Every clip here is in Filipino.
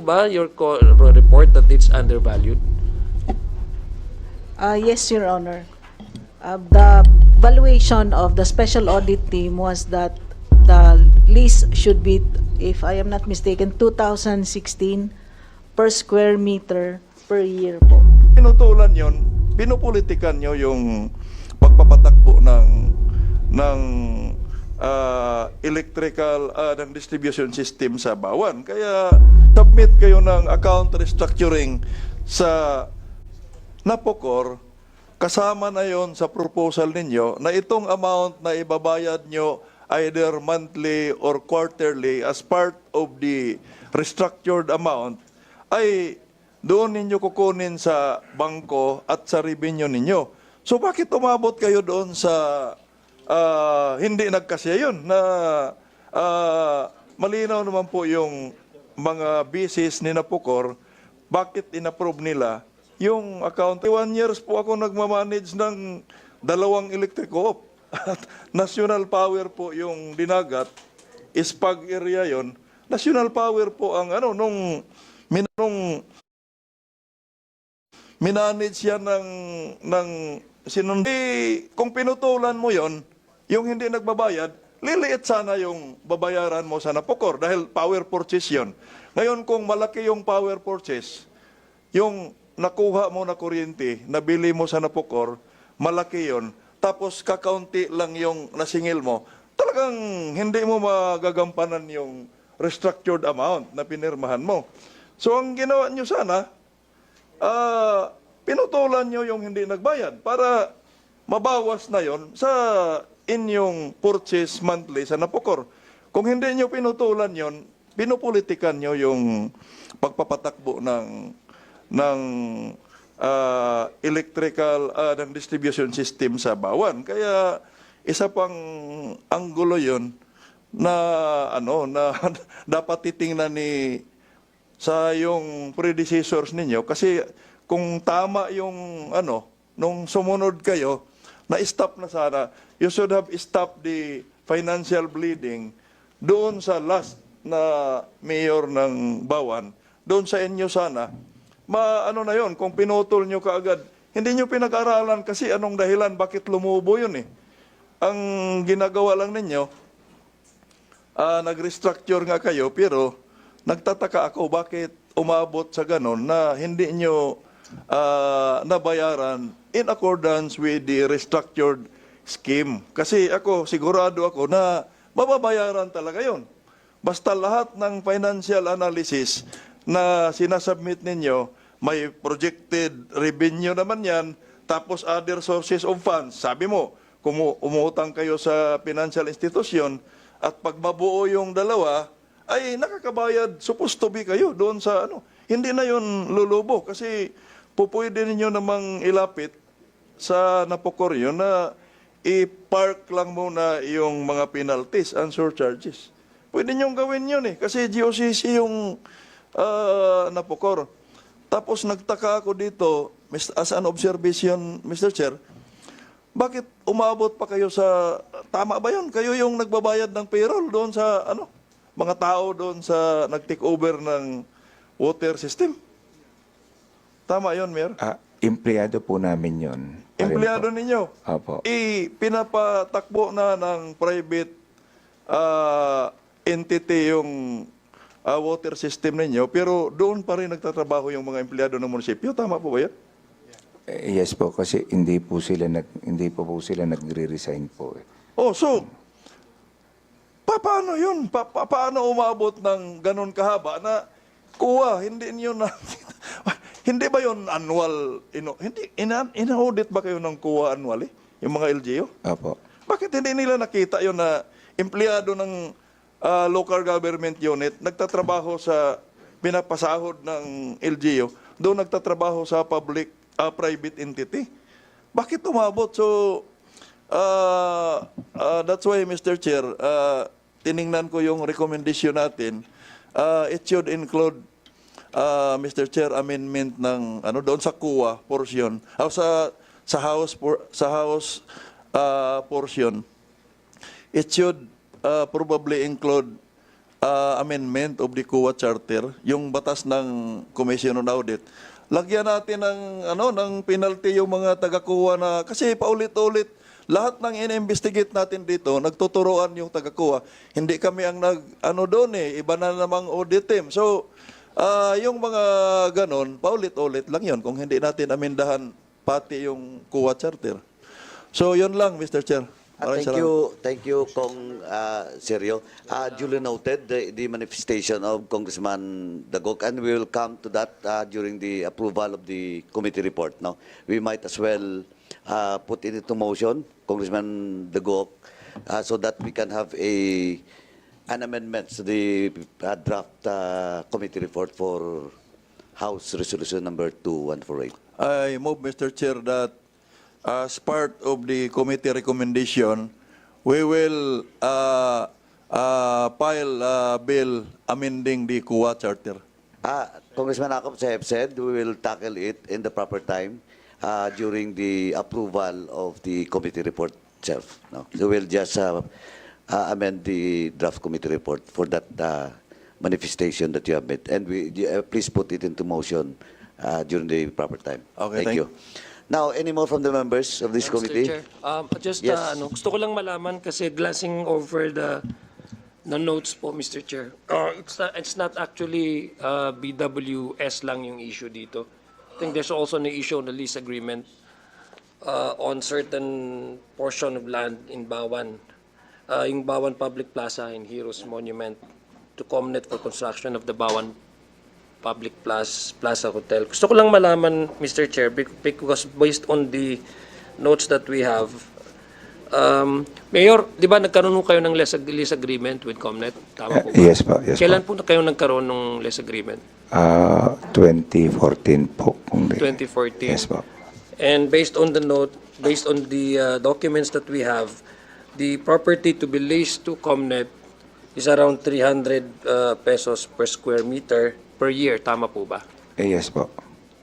po ba your report that it's undervalued? Uh, yes, Your Honor. Uh, the valuation of the special audit team was that the lease should be, if I am not mistaken, 2016 per square meter per year po. Pinutulan yon, pinupolitikan nyo yung pagpapatakbo ng ng ah, electrical ah, ng distribution system sa Bawan. Kaya submit kayo ng account restructuring sa Napocor kasama na yon sa proposal ninyo na itong amount na ibabayad nyo either monthly or quarterly as part of the restructured amount ay doon ninyo kukunin sa bangko at sa revenue ninyo. So bakit umabot kayo doon sa ah, hindi nagkasya yun na ah, malinaw naman po yung mga bisis ni Napocor bakit inapprove nila yung account. One years po ako nagmamanage ng dalawang electric co-op. At National Power po yung dinagat. Ispag area yon. National Power po ang ano, nung, min, nung minanage yan ng, ng sinundi. Kung pinutulan mo yon, yung hindi nagbabayad, liliit sana yung babayaran mo sa Napocor dahil power purchase yon. Ngayon kung malaki yung power purchase, yung nakuha mo na kuryente, nabili mo sa Napocor, malaki yon. Tapos kakaunti lang yung nasingil mo, talagang hindi mo magagampanan yung restructured amount na pinirmahan mo. So ang ginawa nyo sana, ah, pinutulan nyo yung hindi nagbayad para mabawas na yon sa inyong purchase monthly sa Napocor. Kung hindi nyo pinutulan yon, pinupolitikan nyo yung pagpapatakbo ng ng ah, electrical ah, ng distribution system sa Bawan. Kaya isa pang anggulo yon na ano na dapat titingnan ni sa yung predecessors ninyo kasi kung tama yung ano nung sumunod kayo na stop na sana you should have stopped the financial bleeding doon sa last na mayor ng Bawan. Doon sa inyo sana. Ma ano na yon kung pinutol nyo kaagad hindi nyo pinag-aralan kasi anong dahilan bakit lumubo yun eh. Ang ginagawa lang ninyo ah, nag-restructure nga kayo, pero nagtataka ako bakit umabot sa ganon na hindi nyo ah, nabayaran in accordance with the restructured scheme. Kasi ako, sigurado ako na mababayaran talaga yon. Basta lahat ng financial analysis na sinasubmit ninyo, may projected revenue naman yan, tapos other sources of funds. Sabi mo, kung umuutang kayo sa financial institution, at pag mabuo yung dalawa, ay nakakabayad, supposed to be kayo doon sa ano. Hindi na yon lulubo kasi pupwede ninyo namang ilapit sa napokor yun na i-park lang muna yung mga penalties and surcharges. Pwede niyong gawin yun eh, kasi GOCC yung ah, napokor. Tapos nagtaka ako dito, as an observation, Mr. Chair, bakit umabot pa kayo sa tama ba 'yon? Kayo yung nagbabayad ng payroll doon sa ano? Mga tao doon sa nag-take over ng water system. Tama 'yon, Mayor? Ah, empleyado po namin yon. Empleyado ninyo. Opo. I pinapatakbo na ng private ah, entity yung ah, water system ninyo, pero doon pa rin nagtatrabaho yung mga empleyado ng munisipyo. Tama po ba 'yan? Eh, Yes po kasi hindi po sila nag hindi po po sila nagre-resign po. eh. Oh, so, pa, paano yun? Pa, pa- paano umabot ng ganun kahaba na kuha, hindi niyo na... hindi ba yun annual? Ino, hindi, ina, ina-audit ba kayo ng kuha annually? Yung mga LGU? Opo. Bakit hindi nila nakita yun na empleyado ng ah, local government unit nagtatrabaho sa pinapasahod ng LGU, doon nagtatrabaho sa public ah, private entity? Bakit umabot? So, ah, ah, that's why, Mr. Chair, ah, tiningnan ko yung recommendation natin. Ah, it should include, ah, Mr. Chair, amendment ng ano doon sa kuwa portion, ah, sa sa house por, sa house ah, portion. It should ah, probably include uh, amendment of the COA Charter, yung batas ng Commission on Audit, lagyan natin ng ano ng penalty yung mga taga-kuha na kasi paulit-ulit lahat ng in-investigate natin dito, nagtuturoan yung taga-kuha. Hindi kami ang nag ano doon eh, iba na namang audit team. So, ah, yung mga ganon, paulit-ulit lang yon kung hindi natin amendahan pati yung COA Charter. So, yun lang, Mr. Chair. Ah, thank salamat. you, thank you, Kong uh, Sergio. Uh, duly noted the, the manifestation of Congressman Dagok, and we will come to that uh, during the approval of the committee report. Now, we might as well uh, put it into motion, Congressman Dagok, uh, so that we can have a an amendment to the uh, draft uh, committee report for House Resolution Number 2148. I move, Mr. Chair, that as part of the committee recommendation, we will uh, uh, file a bill amending the COA Charter. Ah, Congressman Acop have said we will tackle it in the proper time uh, during the approval of the committee report itself. No? So we'll just uh, uh, amend the draft committee report for that uh, manifestation that you have made. And we, uh, please put it into motion uh, during the proper time. Okay, thank, thank- you. Now, any more from the members of this Mr. committee? Chair, um, just Yes. uh, ano, gusto ko lang malaman kasi glancing over the the notes po, Mr. Chair. Uh, it's not it's not actually uh, BWS lang yung issue dito. I think there's also an issue on the lease agreement uh, on certain portion of land in Bawan. Uh, yung Bawan Public Plaza in Heroes Monument to Comnet for construction of the Bawan Public Plaza, Plaza Hotel. Gusto ko lang malaman, Mr. Chair, bec- because based on the notes that we have, um, Mayor, di ba nagkaroon ho kayo ng lease, ag- lease agreement with Comnet? Tama po ba? Uh, yes po, yes Kailan po. po na kayo nagkaroon ng lease agreement? Ah, 2014 po. Kung di- 2014. Yes po. And based on the note, based on the uh, documents that we have, the property to be leased to Comnet is around 300 uh, pesos per square meter per year. Tama po ba? Eh, yes po.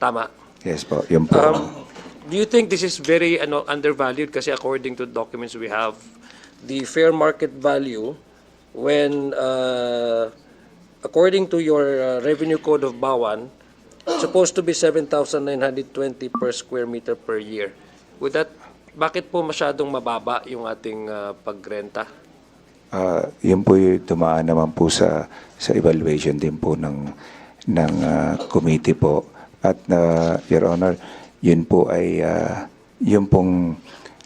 Tama. Yes po. Yun po. Um, do you think this is very ano, undervalued? Kasi according to documents we have, the fair market value when, uh, according to your uh, revenue code of Bawan, supposed to be 7,920 per square meter per year. Would that, bakit po masyadong mababa yung ating uh, pagrenta? Ah, yun po yung tumaan naman po sa sa evaluation din po ng ng ah, committee po at na your honor yun po ay ah, yun pong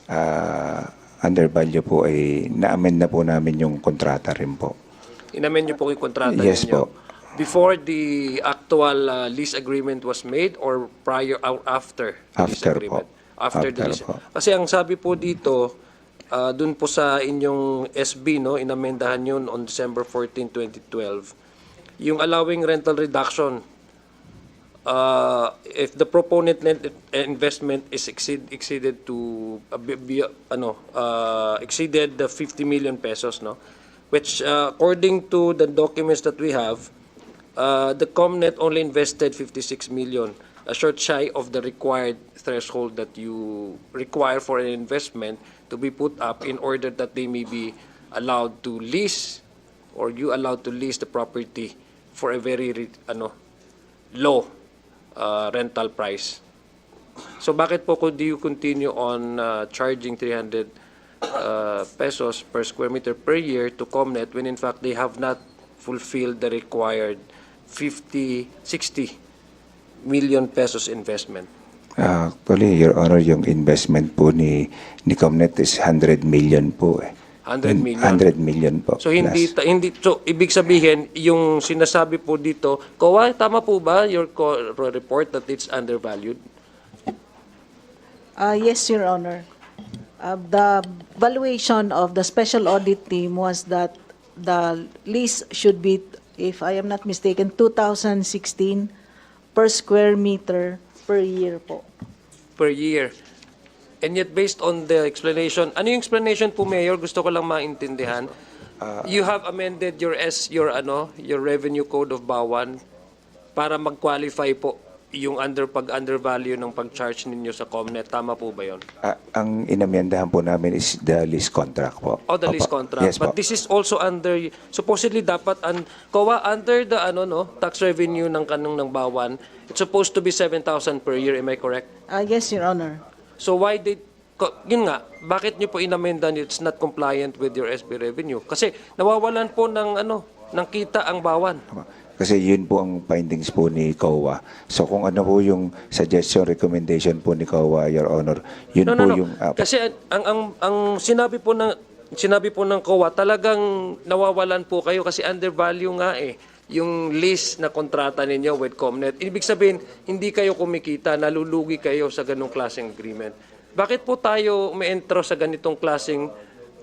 ah, undervalue po ay na-amend na po namin yung kontrata rin po. Inamen niyo po yung kontrata Yes ninyo. po. Before the actual uh, lease agreement was made or prior or after After po. After, the po. Kasi ang sabi po dito, uh, dun po sa inyong SB, no, inamendahan yun on December 14, 2012, yung allowing rental reduction uh, if the proponent investment is exceed, exceeded to uh, be, be- ano uh, exceeded the 50 million pesos no which uh, according to the documents that we have uh, the Comnet only invested 56 million short shy of the required threshold that you require for an investment to be put up in order that they may be allowed to lease or you allowed to lease the property for a very ano low uh, rental price. So bakit po could you continue on uh, charging 300 uh, pesos per square meter per year to Comnet when in fact they have not fulfilled the required 50, 60 million pesos investment? Ah, actually, your honor, yung investment po ni ni Comnet is 100 million po eh. 100 million. 100 million po. So hindi plus. ta- hindi so ibig sabihin yung sinasabi po dito, Kowa, tama po ba your report that it's undervalued? Uh, yes, Your Honor. Uh, the valuation of the special audit team was that the lease should be, if I am not mistaken, 2,016 per square meter per year po. per year. And yet based on the explanation, ano yung explanation po Mayor? Gusto ko lang maintindihan. you have amended your S your ano, your revenue code of Bawan para mag-qualify po yung under pag-undervalue ng pag-charge ninyo sa Comnet. Tama po ba yon? Ah, ang inamyandahan po namin is the lease contract po. Oh, the lease Opo. contract. Yes But po. this is also under, supposedly dapat, an, COA, under the ano, no, tax revenue ng kanong ng bawan, it's supposed to be 7,000 per year, am I correct? Ah, yes, Your Honor. So why did, ko- yun nga, bakit nyo po inamenda it's not compliant with your SB revenue? Kasi nawawalan po ng ano, ng kita ang bawan. Kasi yun po ang findings po ni COA. So kung ano po yung suggestion, recommendation po ni COA, Your Honor, yun No, po no, no. yung... ah, Kasi ang, ang, ang sinabi po ng, sinabi po ng COA, talagang nawawalan po kayo kasi undervalue nga eh yung lease na kontrata ninyo with Comnet. Ibig sabihin, hindi kayo kumikita, nalulugi kayo sa ganong klaseng agreement. Bakit po tayo umeentro sa ganitong klaseng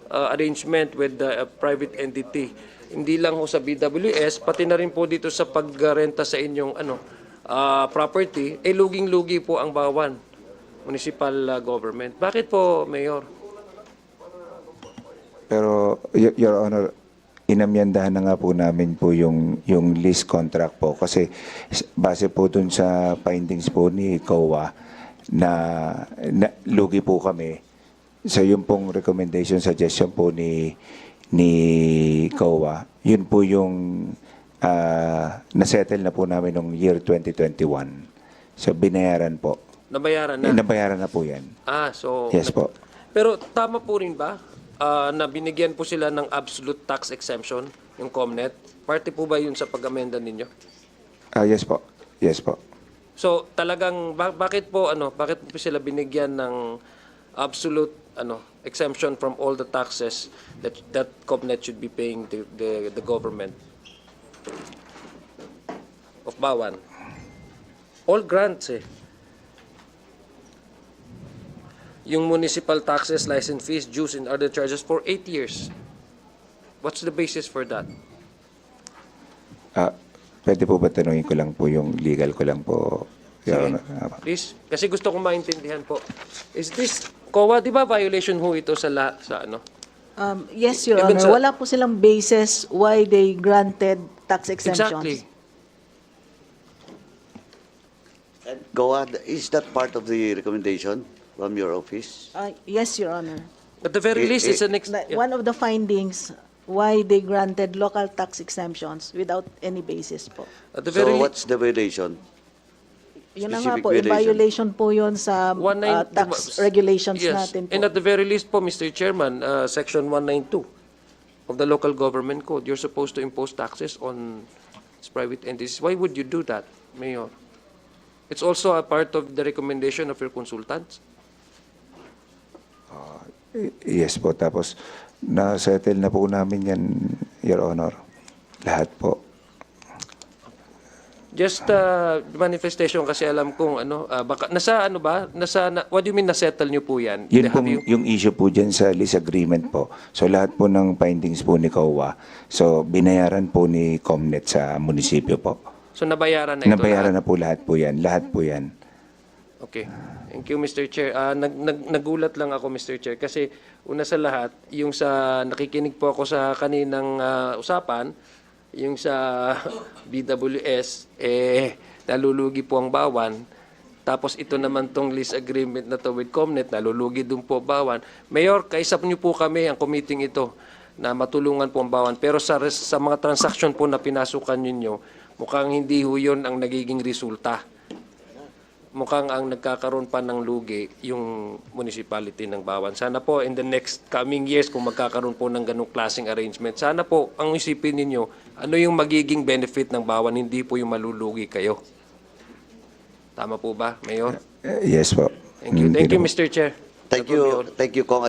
uh, arrangement with the uh, private entity? Hindi lang ho sa BWS, pati na rin po dito sa pagrenta sa inyong ano, uh, property, eh luging-lugi po ang bawan municipal uh, government. Bakit po, Mayor? Pero, Y- Your Honor, inamyandahan na nga po namin po yung, yung lease contract po. Kasi base po dun sa findings po ni COA na, na lugi po kami. So yung pong recommendation, suggestion po ni ni COA, yun po yung ah, nasettle na po namin noong year 2021. So binayaran po. Nabayaran Eh, na. nabayaran na po yan. Ah, so... Yes po. Pero tama po rin ba ah, na binigyan po sila ng absolute tax exemption, yung Comnet? Parte po ba yun sa pag-amenda ninyo? Ah, yes po. Yes po. So talagang ba- bakit po ano bakit po sila binigyan ng absolute ano exemption from all the taxes that that Comnet should be paying the the, the government of Bawan all grants eh yung municipal taxes license fees dues and other charges for 8 years what's the basis for that Ah, pwede po ba tanungin ko lang po yung legal ko lang po, Your. Honor? Ah, Please, kasi gusto kong maintindihan po. Is this, COA, di ba violation ho ito sa, la, sa ano? Um, yes, Your Even Honor. sa- Wala po silang basis why they granted tax exemptions. Exactly. And on, is that part of the recommendation from your office? Uh, yes, Your Honor. At the very Eh, least, eh, it's an ex- That yeah. One of the findings why they granted local tax exemptions without any basis po. At the So very what's the violation? Yun na nga po, in violation. violation po yun sa uh, tax regulations yes. natin po. And at the very least po, Mr. Chairman, uh, Section 192 of the Local Government Code, you're supposed to impose taxes on private entities. Why would you do that, Mayor? It's also a part of the recommendation of your consultants. Yes po. Tapos, na-settle na po namin yan, Your Honor. Lahat po. Just uh, manifestation kasi alam kong ano, uh, baka, nasa ano ba? Nasa, na, what do you mean na-settle nyo po yan? Yun pong, you- yung issue po dyan sa lease agreement po. So, lahat po ng findings po ni COA. So, binayaran po ni Comnet sa munisipyo po. So nabayaran na ito Nabayaran lahat? na po lahat po yan. Lahat po yan. Okay. Thank you, Mr. Chair. Ah, nag, nag, nagulat lang ako, Mr. Chair, kasi una sa lahat, yung sa nakikinig po ako sa kaninang ah, usapan, yung sa BWS, eh, nalulugi po ang bawan. Tapos ito naman tong lease agreement na to with Comnet, nalulugi dun po bawan. Mayor, kaisap niyo po kami, ang committee ito, na matulungan po ang bawan. Pero sa, sa mga transaction po na pinasukan ninyo, mukhang hindi ho yun ang nagiging resulta mukhang ang nagkakaroon pa ng lugi yung municipality ng Bawan. Sana po in the next coming years kung magkakaroon po ng ganong klaseng arrangement, sana po ang isipin ninyo ano yung magiging benefit ng Bawan, hindi po yung malulugi kayo. Tama po ba, Mayor? Yes po. Thank you. Hindi Thank you. Mr. Chair. Thank That you, thank you, Kong